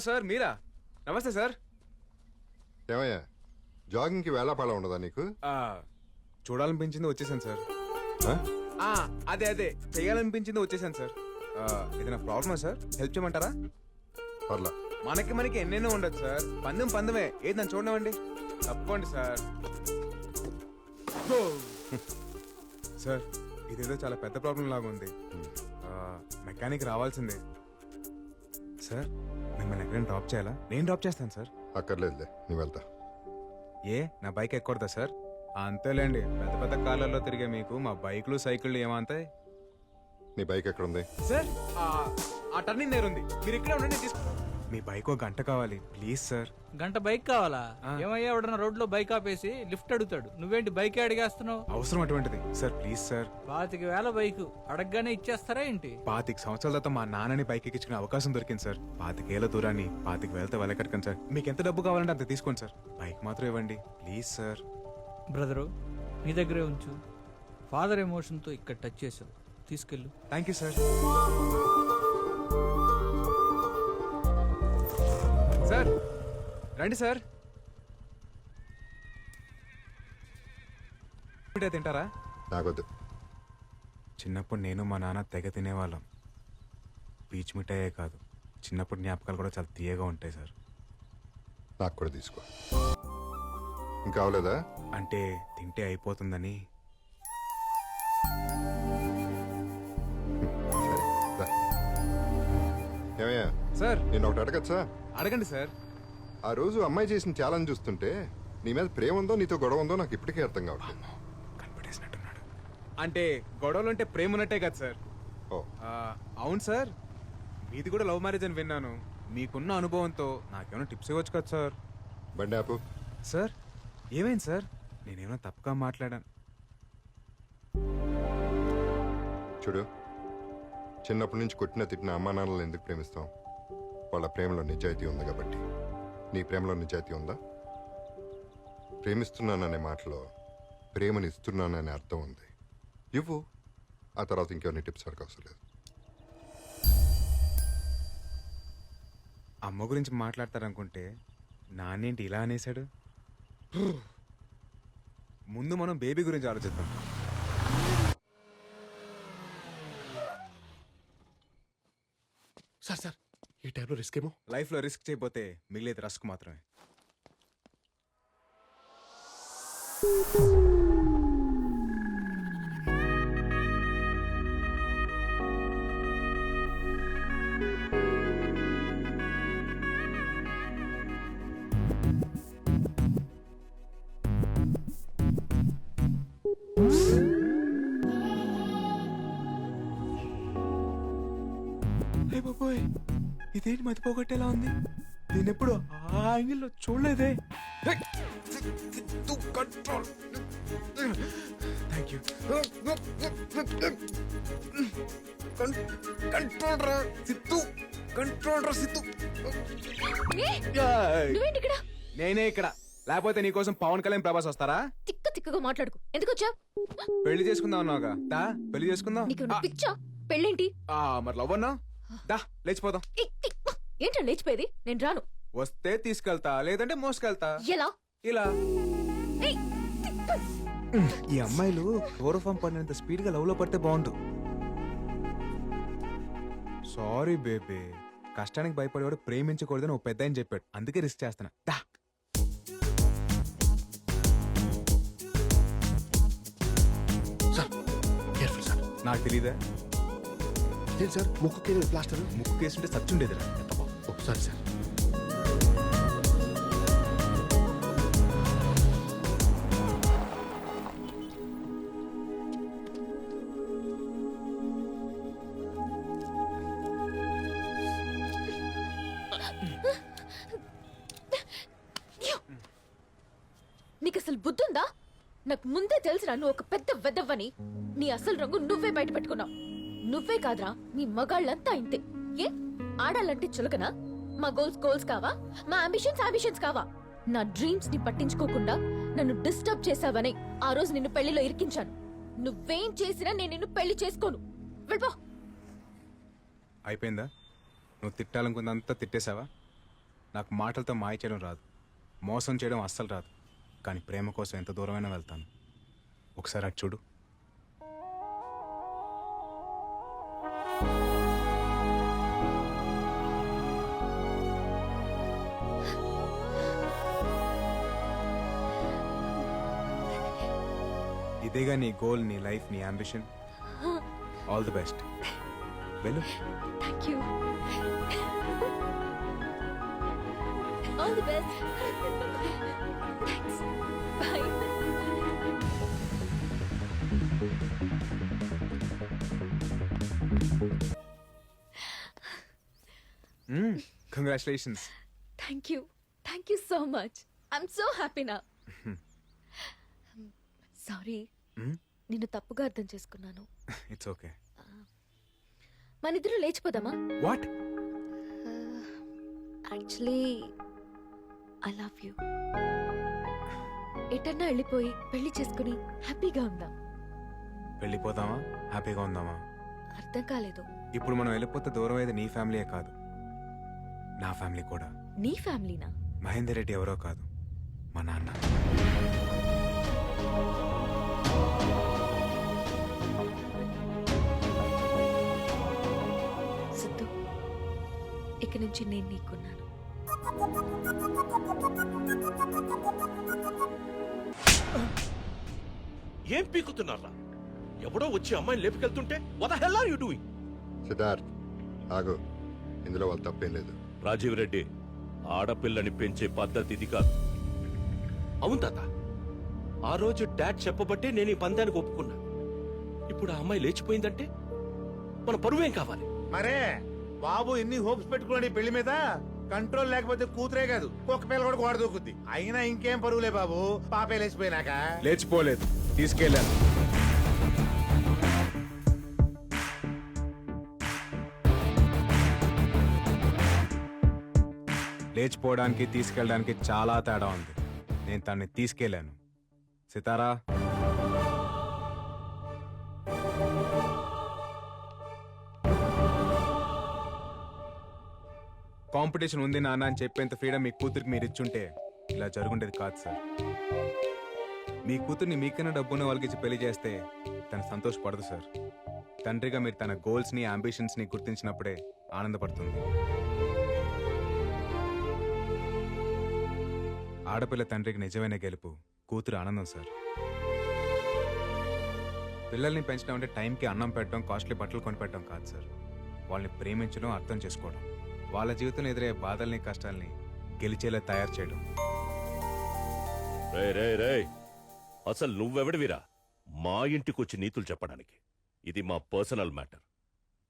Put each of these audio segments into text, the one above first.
Hello sir మీరా? నమస్తే sir. ఏమయ్యా? జాగింగ్కి వేళాపాళ ఉండదా నీకు? ఆ, చూడాలనిపించింది వచ్చేసాను సార్. ఆ? ఆ, అదే అదే. చేయాలనిపించింది వచ్చేసాను సార్. ఆ, ఏదైనా ప్రాబ్లమా సార్? హెల్ప్ చేయమంటారా? పర్లా. మనకి మనకి ఎన్నెన్నో ఉండదు సార్. పందెం పందమే. ఏది నన్ను చూడనివ్వండి. తప్పకోండి సార్. ఓ! సార్ ఇదేదో చాలా పెద్ద ప్రాబ్లం లాగా ఉంది. ఆ, మెకానిక్ రావాల్సిందే. సార్ మిమ్మల్ని ఎక్కడైనా డ్రాప్ చేయాలా? నేను డ్రాప్ చేస్తాను సార్. అక్కర్లేదులే నువ్వు వెళ్తా. ఏ? నా బైక్ ఎక్కకూడదా సార్? అంతేలేండి. పెద్ద పెద్ద కార్లలో తిరిగే మీకు మా బైక్లు సైకిళ్ళు ఏమంతాయి? నీ బైక్ ఎక్కడ ఉంది సార్ ఆ- టర్నింగ్ నేర్ ఉంది. మీరు ఇక్కడే ఉండండి నేను తీసుకు మీ బైక్ ఒక గంట కావాలి. Please sir. గంట బైక్ కావాలా. ఏమయ్యా ఎవడన్నా రోడ్లో బైక్ ఆపేసి లిఫ్ట్ అడుగుతాడు. నువ్వేంటి బైక్ అడిగేస్తున్నావు? అవసరం అటువంటిది. Sir please sir. పాతిక వేల బైక్ అడగగానే ఇచ్చేస్తారా ఏంటి? పాతిక సంవత్సరాల తర్వాత మా నాన్నని బైక్ ఎక్కించుకునే అవకాశం దొరికింది సార్. పాతికేళ్ళ దూరాన్ని పాతిక వేలతో వెళ్ళకట్టుకండి సార్. మీకు ఎంత డబ్బు కావాలంటే అంత తీసుకోండి సార్. బైక్ మాత్రం ఇవ్వండి. Please sir. బ్రదరు నీ దగ్గరే ఉంచు. ఫాదర్ ఎమోషన్తో ఇక్కడ టచ్ చేసావు. తీసుకెళ్ళు. Thank you sir. సార్. రండి సార్. తింటారా? నాకొద్దు చిన్నప్పుడు నేను మా నాన్న తెగ తినేవాళ్ళం. పీచ్ మిఠాయే కాదు. చిన్నప్పుడు జ్ఞాపకాలు కూడా చాలా తీయగా ఉంటాయి సార్. నాకు కూడా తీసుకో. ఇంకా అవలేదా? అంటే తింటే అయిపోతుందని. సార్. నేను ఒకటి అడగచ్చా? అడగండి సార్. ఆ రోజు అమ్మాయి చేసిన ఛాలెంజ్ చూస్తుంటే నీ మీద ప్రేమ ఉందో నీతో గొడవ ఉందో నాకు ఇప్పటికే అర్థం కావట్లేదు. కనిపెట్టేసినట్టున్నాడు అంటే గొడవలు అంటే ప్రేమ ఉన్నట్టే కదా సార్. ఓ. ఆ, అవును సార్. మీది కూడా లవ్ మ్యారేజ్ అని విన్నాను. మీకున్న అనుభవంతో నాకేమైనా టిప్స్ ఇవ్వచ్చు కదా సార్? బండి ఆపు. సార్ ఏమైంది సార్? నేనేమైనా తప్పుగా మాట్లాడాను. చూడు చిన్నప్పటి నుంచి కొట్టిన తిట్టిన అమ్మా నాన్నలను ఎందుకు ప్రేమిస్తాం వాళ్ళ ప్రేమలో నిజాయితీ ఉంది కాబట్టి. నీ ప్రేమలో నిజాయితీ ఉందా? ప్రేమిస్తున్నాననే మాటలో ప్రేమని ఇస్తున్నాననే అర్థం ఉంది. ఇవ్వు. ఆ తర్వాత ఇంకెవరిని టిప్స్ అడగ అవసరం లేదు. అమ్మ గురించి మాట్లాడతారనుకుంటే నాన్నేంటి ఇలా అనేశాడు? ముందు మనం బేబీ గురించి ఆలోచిద్దాం సార్ సార్ ఈ టైంలో రిస్క్ ఏమో? లైఫ్లో రిస్క్ చేయకపోతే మిగిలేదు రస్క్ మాత్రమే. ఇదేంటి మతి పోగొట్టేలా ఉంది? నేను ఎప్పుడు ఆ యాంగిల్లో చూడలేదే. కంట్రోల్ థ్యాంక్ యూ కంట్రోల్ రా సిత్తు కంట్రోల్ రా సిత్తు ఇక్కడ? నేనే ఇక్కడ. లేకపోతే నీకోసం పవన్ కళ్యాణ్ ప్రభాస్ వస్తారా? తిక్క తిక్కగా మాట్లాడుకు. ఎందుకు వచ్చా పెళ్ళి చేసుకుందాం అన్నావుగా. దా పెళ్ళి చేసుకుందాం. నీకు పిచ్చా? పెళ్ళేంటి? ఆ, మరి లవ్ అన్నా దా లేచిపోదాం. ఏంటో లేచిపోయేది? నేను రాను. వస్తే తీసుకెళ్తా లేదంటే మోసుకెళ్తా. ఎలా? ఇలా. ఏయ్. ఈ అమ్మాయిలు క్లోరోఫామ్ పడినంత స్పీడ్గా లవ్లో పడితే బాగుండు. Sorry baby. కష్టానికి భయపడేవాడు ప్రేమించకూడదని ఒక పెద్ద అని చెప్పాడు. అందుకే రిస్క్ చేస్తున్నా. దా. Sir careful sir. నాకు తెలీదా? లేదు సార్? ముక్కుకి ప్లాస్టర్? ముక్కు కేసుంటే సచ్చుండేదిరా ఓ సారీ సార్. నీకు అసలు బుద్ధుందా? నాకు ముందే తెలుసురా నువ్వు ఒక పెద్ద వెదవ్వని నీ అసలు రంగు నువ్వే బయట పెట్టుకున్నావు. నువ్వే కాదురా నీ మగాళ్ళంతా ఇంతే. ఏ? ఆడాలంటే చులకనా? మా గోల్స్ గోల్స్ కావా? మా అంబిషన్స్ అంబిషన్స్ కావా? నా డ్రీమ్స్ని పట్టించుకోకుండా నన్ను డిస్టర్బ్ చేసావని ఆ రోజు నిన్ను పెళ్ళిలో ఇరికించాను. నువ్వేం చేసినా నేను నిన్ను పెళ్ళి చేసుకోను. వెళ్ళిపో. అయిపోయిందా? నువ్వు తిట్టాలనుకుందంతా తిట్టేశావా? నాకు మాటలతో మాయ చేయడం రాదు. మోసం చేయడం అస్సలు రాదు. కానీ ప్రేమ కోసం ఎంత దూరమైనా వెళ్తాను. ఒకసారి అటు చూడు. ఇదేగా నీ గోల్ నీ లైఫ్ నీ అంబిషన్ ఆల్ ది బెస్ట్ వెళ్ళు. Thank you all the best thanks bye congratulations thank you thank you so much I'm so happy నా సారీ నిన్ను తప్పుగా అర్థం చేసుకున్నాను. ఇట్స్ ఓకే మన ఇద్దరు లేచిపోదామా? What actually I love you ఎటన్నా వెళ్ళిపోయి పెళ్ళి చేసుకుని హ్యాపీగా ఉందాం. వెళ్ళిపోదామా? హ్యాపీగా ఉందామా? అర్థం కాలేదు. ఇప్పుడు మనం వెళ్ళిపోతే దూరం అయ్యేది నీ ఫ్యామిలీయే కాదు. నా ఫ్యామిలీ కూడా. నీ ఫ్యామిలీనా? మహేందర్ రెడ్డి ఎవరో కాదు. మా నాన్న. సిద్ధు ఇక నుంచి నేను నీకున్నాను. ఏం పీకుతున్నారా? ఎవడో వచ్చి అమ్మాయిని లేపుకెళ్తుంటే what the hell are you doing Siddharth ఆగు. ఇందులో వాళ్ళు తప్పేం లేదు. రాజీవ్ రెడ్డి ఆడపిల్లని పెంచే పద్ధతి ఇది కాదు. అవును తాత. ఆ రోజు డాడ్ చెప్పబట్టే నేను ఈ పందానికి ఒప్పుకున్నా. ఇప్పుడు ఆ అమ్మాయి లేచిపోయిందంటే మన పరువేం కావాలి? మరే బాబు ఎన్ని హోప్స్ పెట్టుకున్నాడు ఈ పెళ్ళి మీద? కంట్రోల్ లేకపోతే కూతురే కాదు కుక్క పిల్ల కూడా గోడ దూకుద్ది. అయినా ఇంకేం పరుగులే బాబు? పాపే లేచిపోయినాక. లేచిపోలేదు తీసుకెళ్ళాను. లేచిపోవడానికి తీసుకెళ్ళడానికి చాలా తేడా ఉంది. నేను తన్ని తీసుకెళ్ళాను. సితారా? కాంపిటీషన్ ఉంది నాన్న అని చెప్పేంత ఫ్రీడమ్ మీ కూతురికి మీరు ఇచ్చుంటే ఇలా జరుగుండేది కాదు సార్. మీ కూతుర్ని మీకన్నా డబ్బున్న వాళ్ళకి ఇచ్చి పెళ్ళి చేస్తే తను సంతోషపడదు సార్. తండ్రిగా మీరు తన గోల్స్ని అంబిషన్స్ని గుర్తించినప్పుడే ఆనందపడుతుంది. ఆడపిల్ల తండ్రికి నిజమైన గెలుపు. కూతురు ఆనందం సార్. పిల్లల్ని పెంచడం అంటే టైంకి అన్నం పెట్టడం కాస్ట్లీ బట్టలు కొనిపెట్టడం కాదు సార్. వాళ్ళని ప్రేమించడం అర్థం చేసుకోవడం. వాళ్ళ జీవితంలో ఎదురయ్యే బాధల్ని కష్టాల్ని గెలిచేలా తయారు చేయడం. రే రే రే అసలు నువ్వెవడివిరా? మా ఇంటికొచ్చి నీతులు చెప్పడానికి. ఇది మా పర్సనల్ మ్యాటర్.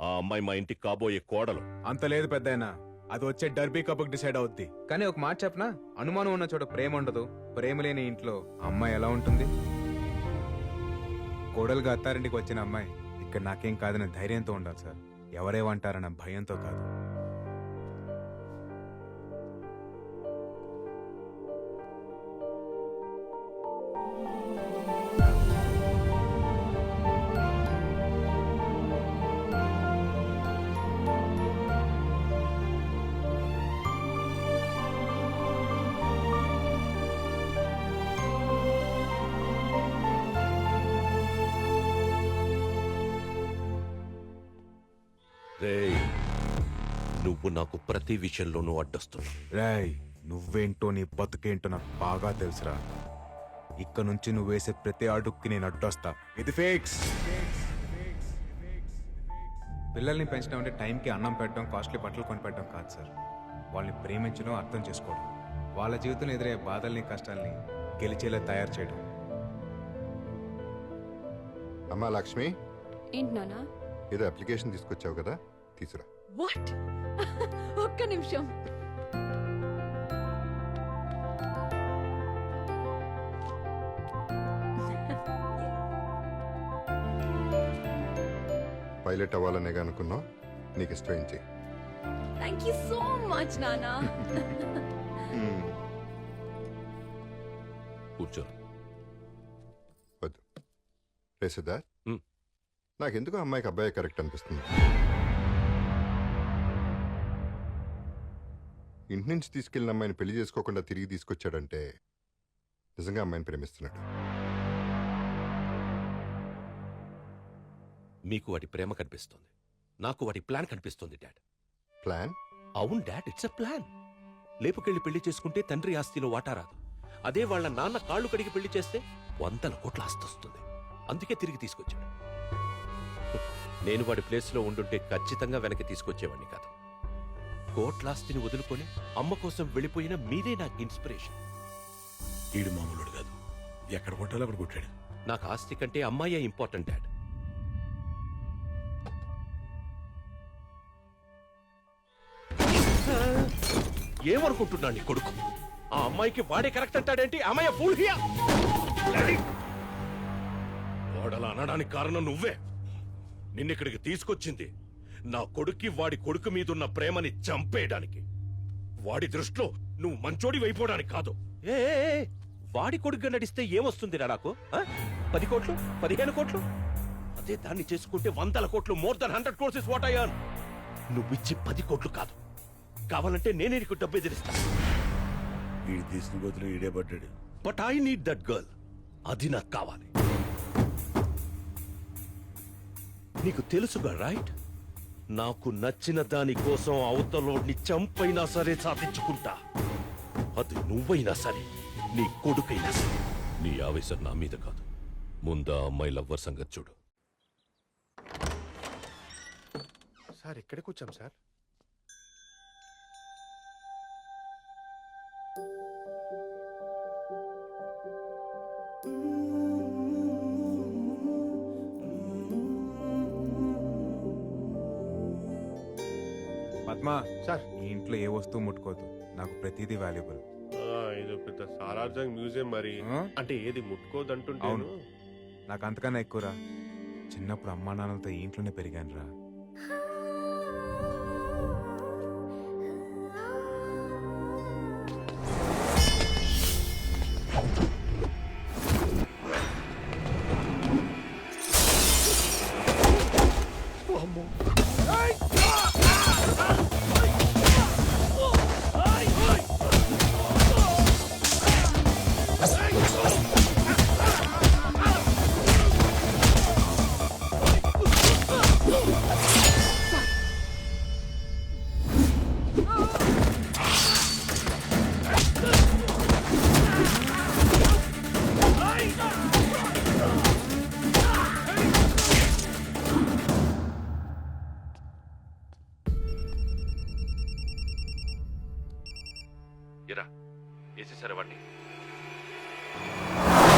ఆ అమ్మాయి మా ఇంటికి కాబోయే కోడలు. అంత లేదు పెద్దాయన. అది వచ్చే డర్బీ కప్కి డిసైడ్ అవుద్ది. కానీ ఒక మాట చెప్పనా? అనుమానం ఉన్న చోట ప్రేమ ఉండదు. ప్రేమ లేని ఇంట్లో అమ్మాయి ఎలా ఉంటుంది? కోడలుగా అత్తారింటికి వచ్చిన అమ్మాయి ఇక్కడ నాకేం కాదనే ధైర్యంతో ఉండాలి సార్. ఎవరేమంటారన్న భయంతో కాదు. రే నువ్వు నాకు ప్రతి విషయంలోనూ అడ్డొస్తున్నావు. రాయ్ నువ్వేంటో నీ బతుకేంటో నాకు బాగా తెలుసురా. ఇక్కడ నుంచి నువ్వు వేసే ప్రతి అడుక్కి నేను అడ్డొస్తా. ఇది ఫేక్స్ పిల్లల్ని పెంచడం అంటే టైంకి అన్నం పెట్టడం కాస్ట్లీ బట్టలు కొనిపెట్టడం కాదు సార్. వాళ్ళని ప్రేమించడం అర్థం చేసుకోవడం. వాళ్ళ జీవితంలో ఎదురయ్యే బాధల్ని కష్టాల్ని గెలిచేలా తయారు చేయడం. అమ్మా లక్ష్మి. ఏంటి నానా ఏదో అప్లికేషన్ తీసుకొచ్చావు కదా తీసురా. వాట్? ఒక్క నిమిషం. పైలట్ అవ్వాలనేగా అనుకున్నావు? నీకు ఇష్టం చేయి. థ్యాంక్ యూ సో మచ్ నానా. కూర్చో. వద్దు. రే సిద్ధార్థ్. నాకెందుకు అమ్మాయికి అబ్బాయి కరెక్ట్ అనిపిస్తుంది. ఇంటి నుంచి తీసుకెళ్ళిన అమ్మాయిని పెళ్ళి చేసుకోకుండా తిరిగి తీసుకొచ్చాడంటే నిజంగా అమ్మాయిని ప్రేమిస్తున్నాడు. మీకు వాడి ప్రేమ కనిపిస్తుంది. నాకు వాడి ప్లాన్ కనిపిస్తుంది డాడ్. ప్లాన్? అవును డాడ్ ఇట్స్ ఎ ప్లాన్. లేపుకెళ్ళి పెళ్ళి చేసుకుంటే తండ్రి ఆస్తిలో వాటా రాదు. అదే వాళ్ళ నాన్న కాళ్ళు కడిగి పెళ్ళి చేస్తే వందల కోట్ల ఆస్తి వస్తుంది. అందుకే తిరిగి తీసుకొచ్చాడు. నేను వాడి ప్లేస్లో ఉండుంటే ఖచ్చితంగా వెనక్కి తీసుకొచ్చేవాడిని కాదు. కోట్ల ఆస్తిని వదులుకొని అమ్మ కోసం వెళ్ళిపోయిన మీరే నాకు ఇన్స్పిరేషన్. ఈడు మామూలుడు కాదు. ఎక్కడ కొట్టాలో అక్కడ కొట్టాడు. నాకు ఆస్తి కంటే అమ్మాయే ఇంపార్టెంట్ డాడ్. ఏమనుకుంటున్నాను నీ కొడుకు? ఆ అమ్మాయికి వాడే కరెక్ట్ అంటాడేంటి? అమ్మాయి ఫుల్ హియా! వాడలా అనడానికి కారణం నువ్వే. నిన్నిక్కడికి తీసుకొచ్చింది. నా కొడుక్కి వాడి కొడుకు మీదున్న ప్రేమని చంపేయడానికి. వాడి దృష్టిలో నువ్వు మంచోడి వైపోవడానికి కాదు. ఏ వాడి కొడుకుగా నడిస్తే ఏమొస్తుంది నాకు? పది కోట్లు? పదిహేను కోట్లు? అదే దాన్ని చేసుకుంటే వందల కోట్లు more than hundred crores is what అయ్యాను నువ్విచ్చి పది కోట్లు కాదు. కావాలంటే నేనే నీకు డబ్బు ఎదిరిస్తా. వీడు తీసిన గోతులు ఈడే పడ్డాడు. But I need that girl అది నాకు కావాలి. నీకు తెలుసుగా రైట్ నాకు నచ్చిన దాని కోసం అవతలోడిని చంపైనా సరే సాధించుకుంటా. అది నువ్వైనా సరే నీ కొడుకైనా సరే. నీ ఆవేశం నా మీద కాదు. ముందా అమ్మాయి లవ్వర్ సంగతి చూడు. సార్ ఎక్కడికి వచ్చాం సార్. పద్మ సార్. ఈ ఇంట్లో ఏ వస్తువు ముట్టుకోవద్దు. నాకు ప్రతిదీ వాల్యుబుల్ ఇది పెద్ద సాలార్జంగ్ మ్యూజియం మరి. అంటే ఏది ముట్టుకోదంటుంటేను అవును. నాకు అంతకన్నా ఎక్కువరా. చిన్నప్పుడు అమ్మా నాన్నలతో ఈ ఇంట్లోనే పెరిగాను రా